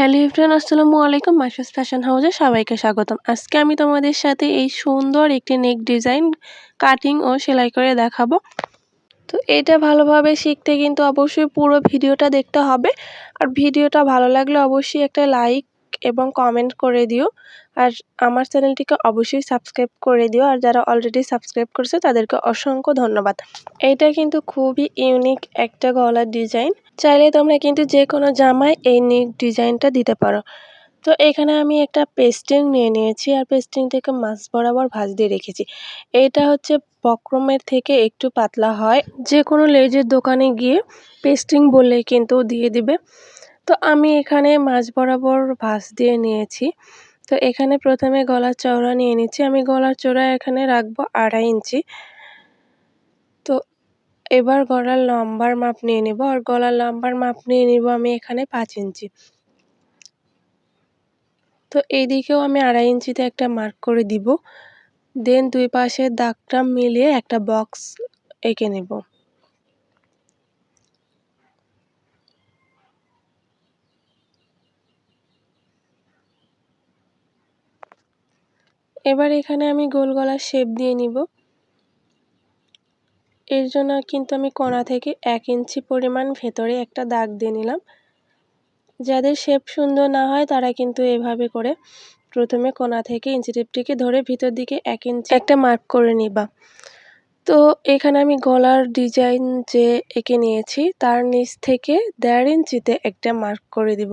Hello everyone, আসসালামু আলাইকুম। মাসুস fashion হাউসে সবাইকে স্বাগতম। আজকে আমি তোমাদের সাথে এই সুন্দর একটি নেক ডিজাইন কাটিং ও সেলাই করে দেখাবো। তো এটা ভালোভাবে শিখতে কিন্তু অবশ্যই পুরো ভিডিওটা দেখতে হবে। আর ভিডিওটা ভালো লাগলে অবশ্যই একটা লাইক এবং কমেন্ট করে দিও। আর আমার চ্যানেলটিকে অবশ্যই সাবস্ক্রাইব করে দিও। আর যারা অলরেডি সাবস্ক্রাইব করেছে, তাদেরকে অসংখ্য ধন্যবাদ। এটা কিন্তু খুবই ইউনিক একটা গলার ডিজাইন চাইলে তোমরা কিন্তু যে কোনো জামায় এই নিক ডিজাইনটা দিতে পারো। তো এখানে আমি একটা পেস্টিং নিয়ে নিয়েছি। আর পেস্টিং থেকে মাছ বরাবর ভাজ দিয়ে রেখেছি। এটা হচ্ছে বক্রমের থেকে একটু পাতলা হয়। যে কোনো লেজের দোকানে গিয়ে পেস্টিং বললে কিন্তু দিয়ে দিবে। তো আমি এখানে মাছ বরাবর ভাঁজ দিয়ে নিয়েছি। তো এখানে প্রথমে গলার চওড়া নিয়ে নিচ্ছি। আমি গলার চওড়া এখানে রাখব আড়াই ইঞ্চি। তো এবার গলার লম্বার মাপ নিয়ে নেব। আর গলার লম্বার মাপ নিয়ে নিব আমি এখানে পাঁচ ইঞ্চি। তো এই দিকেও আমি আড়াই ইঞ্চিতে একটা মার্ক করে দিব। দেন দুই পাশে দাগটা মিলিয়ে একটা বক্স এঁকে নেব। এবার এখানে আমি গোল গলার শেপ দিয়ে নিব। এর জন্য কিন্তু আমি কোনা থেকে এক ইঞ্চি পরিমাণ ভেতরে একটা দাগ দিয়ে নিলাম। যাদের শেপ সুন্দর না হয় তারা কিন্তু এভাবে করে প্রথমে কোনা থেকে ইঞ্চি টেপটিকে ধরে ভিতর দিকে এক ইঞ্চি একটা মার্ক করে নিবা। তো এখানে আমি গলার ডিজাইন যে এঁকে নিয়েছি তার নিচ থেকে দেড় ইঞ্চিতে একটা মার্ক করে দিব।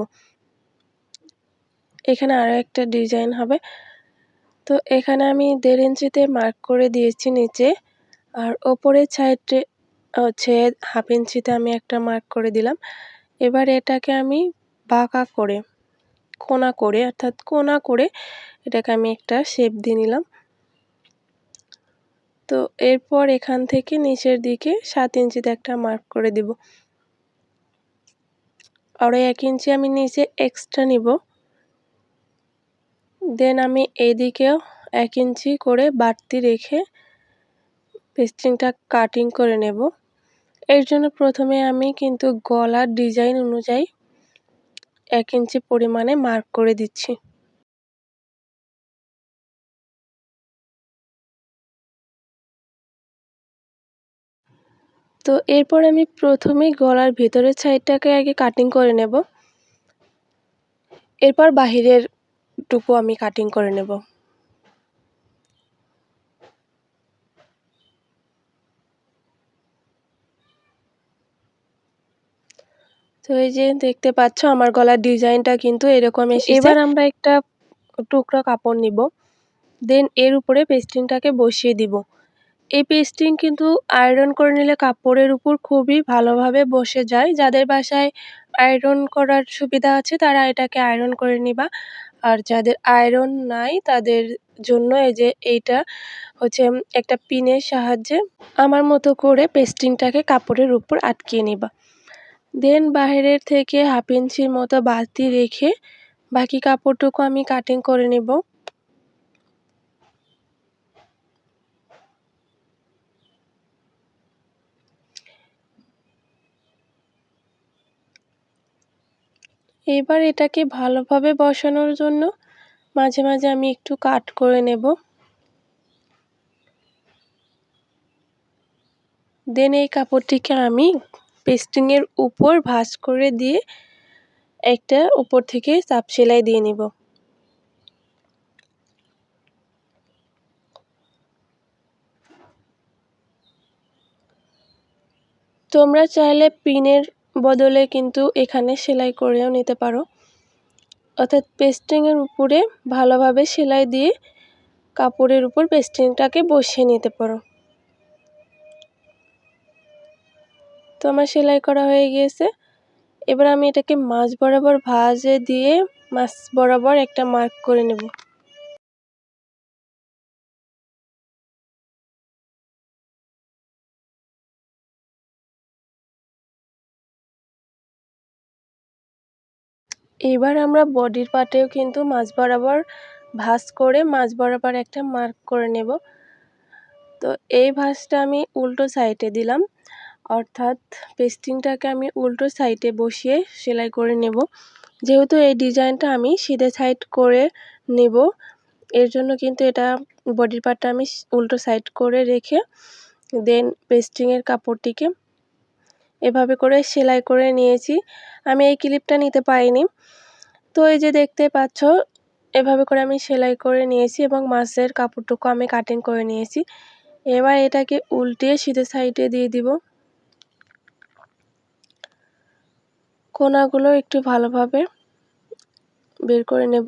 এখানে আরও একটা ডিজাইন হবে। তো এখানে আমি দেড় ইঞ্চিতে মার্ক করে দিয়েছি নিচে। আর ওপরের সাইডে হচ্ছে হাফ ইঞ্চিতে আমি একটা মার্ক করে দিলাম। এবার এটাকে আমি বাঁকা করে, কোনা করে, অর্থাৎ কোনা করে এটাকে আমি একটা শেপ দিয়ে নিলাম। তো এরপর এখান থেকে নিচের দিকে সাত ইঞ্চিতে একটা মার্ক করে দিব। আরও এক ইঞ্চি আমি নিচে এক্সট্রা নিব। দেন আমি এদিকেও এক ইঞ্চি করে বাড়তি রেখে পেস্টিংটা কাটিং করে নেব। এর জন্য প্রথমে আমি কিন্তু গলার ডিজাইন অনুযায়ী এক ইঞ্চি পরিমাণে মার্ক করে দিচ্ছি। তো এরপর আমি প্রথমেই গলার ভেতরের সাইডটাকে আগে কাটিং করে নেব। এরপর বাহিরের টুকু আমি কাটিং করে নেব। তো এই যে দেখতে পাচ্ছ, আমার গলার ডিজাইনটা কিন্তু এরকম এসে এবার আমরা একটা টুকরা কাপড় নিব, দেন এর উপরে পেস্টিংটাকে বসিয়ে দিব। এই পেস্টিং কিন্তু আয়রন করে নিলে কাপড়ের উপর খুবই ভালোভাবে বসে যায়। যাদের বাসায় আয়রন করার সুবিধা আছে, তারা এটাকে আয়রন করে নিবা। আর যাদের আয়রন নাই, তাদের জন্য এই যে এইটা হচ্ছে একটা পিনের সাহায্যে আমার মতো করে পেস্টিংটাকে কাপড়ের উপর আটকিয়ে নেবা। দেন বাহিরের থেকে হাফ ইঞ্চির মতো বালতি রেখে বাকি কাপড়টুকু আমি কাটিং করে নেব। এবার এটাকে ভালোভাবে বসানোর জন্য মাঝে মাঝে আমি একটু কাট করে নেব। দেন এই কাপড়টিকে আমি পেস্টিংয়ের উপর ভাঁজ করে দিয়ে একটা উপর থেকে চাপ সেলাই দিয়ে নিব। তোমরা চাইলে পিনের বদলে কিন্তু এখানে সেলাই করেও নিতে পারো। অর্থাৎ পেস্টিংয়ের উপরে ভালোভাবে সেলাই দিয়ে কাপড়ের উপর পেস্টিংটাকে বসিয়ে নিতে পারো। তো আমার সেলাই করা হয়ে গিয়েছে। এবার আমি এটাকে মাছ বরাবর ভাজে দিয়ে মাছ বরাবর একটা মার্ক করে নেব। এবার আমরা বডির পাটেও কিন্তু মাছ বরাবর ভাঁজ করে মাছ বরাবর একটা মার্ক করে নেব। তো এই ভাঁজটা আমি উল্টো সাইডে দিলাম। অর্থাৎ পেস্টিংটাকে আমি উল্টো সাইডে বসিয়ে সেলাই করে নেব। যেহেতু এই ডিজাইনটা আমি সিধে সাইড করে নেব, এর জন্য কিন্তু এটা বডির পার্টটা আমি উল্টো সাইড করে রেখে দেন পেস্টিংয়ের কাপড়টিকে এভাবে করে সেলাই করে নিয়েছি। আমি এই ক্লিপটা নিতে পারিনি। তো এই যে দেখতে পাচ্ছ, এভাবে করে আমি সেলাই করে নিয়েছি এবং মাছের কাপড়টুকু আমি কাটিং করে নিয়েছি। এবার এটাকে উল্টে সিধে সাইডে দিয়ে দিব। কোনাগুলো একটু ভালোভাবে বের করে নেব।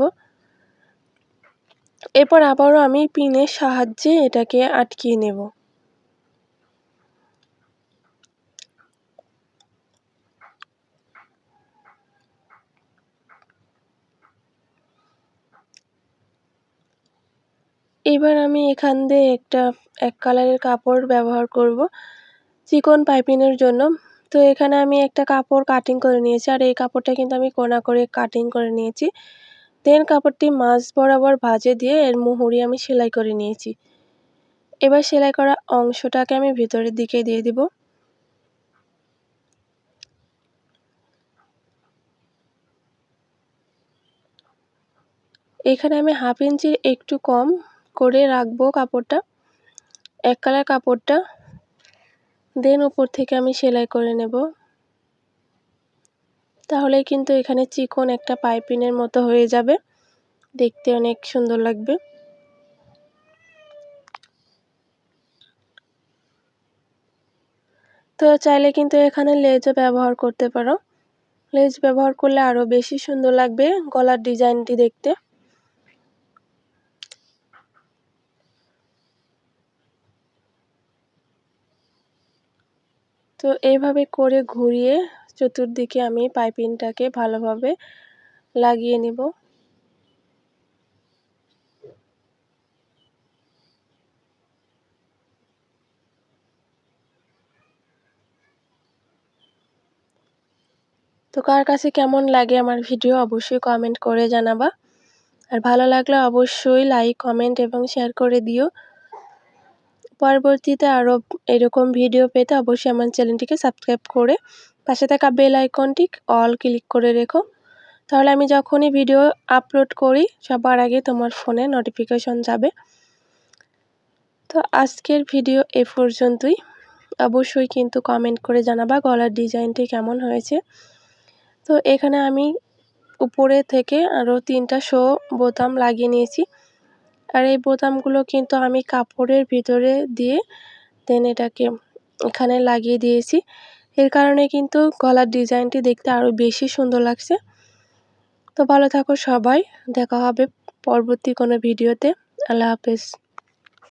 এরপর আবারও আমি পিনের সাহায্যে এটাকে আটকিয়ে নেব। এবার আমি এখান দিয়ে একটা, এক কালারের কাপড় ব্যবহার করব, চিকন পাইপিংয়ের জন্য। তো এখানে আমি একটা কাপড় কাটিং করে নিয়েছি, আর এই কাপড়টা কিন্তু আমি কোনা করে কাটিং করে নিয়েছি। দেন কাপড়টি মাছ বরাবর ভাজে দিয়ে এর মুহুরি আমি সেলাই করে নিয়েছি। এবার সেলাই করা অংশটাকে আমি ভিতরের দিকে দিয়ে দিব। এখানে আমি হাফ ইঞ্চির একটু কম করে রাখব কাপড়টা, এক কালার কাপড়টা দেন উপর থেকে আমি সেলাই করে নেব। তাহলে কিন্তু এখানে চিকন একটা পাইপিনের মতো হয়ে যাবে, দেখতে অনেক সুন্দর লাগবে। তো চাইলে কিন্তু এখানে লেজও ব্যবহার করতে পারো। লেজ ব্যবহার করলে আরও বেশি সুন্দর লাগবে গলার ডিজাইনটি দেখতে। তো এইভাবে করে ঘুরিয়ে চতুর্দিকে আমি পাইপিংটাকে ভালোভাবে লাগিয়ে নেব। তো কার কাছে কেমন লাগে আমার ভিডিও অবশ্যই কমেন্ট করে জানাবা। আর ভালো লাগলে অবশ্যই লাইক কমেন্ট এবং শেয়ার করে দিও। পরবর্তীতে আরও এরকম ভিডিও পেতে অবশ্যই আমার চ্যানেলটিকে সাবস্ক্রাইব করে পাশে থাকা বেল আইকনটি অল ক্লিক করে রেখো। তাহলে আমি যখনই ভিডিও আপলোড করি, সবার আগে তোমার ফোনে নোটিফিকেশন যাবে। তো আজকের ভিডিও এ পর্যন্তই। অবশ্যই কিন্তু কমেন্ট করে জানাবা গলার ডিজাইনটি কেমন হয়েছে। তো এখানে আমি উপরে থেকে আরও তিনটা শো বোতাম লাগিয়ে নিয়েছি। আর এই বোতামগুলো কিন্তু আমি কাপড়ের ভিতরে দিয়ে দেন এটাকে এখানে লাগিয়ে দিয়েছি। এর কারণে কিন্তু গলার ডিজাইনটি দেখতে আরও বেশি সুন্দর লাগছে। তো ভালো থাকো সবাই, দেখা হবে পরবর্তী কোনো ভিডিওতে। আল্লাহ হাফেজ।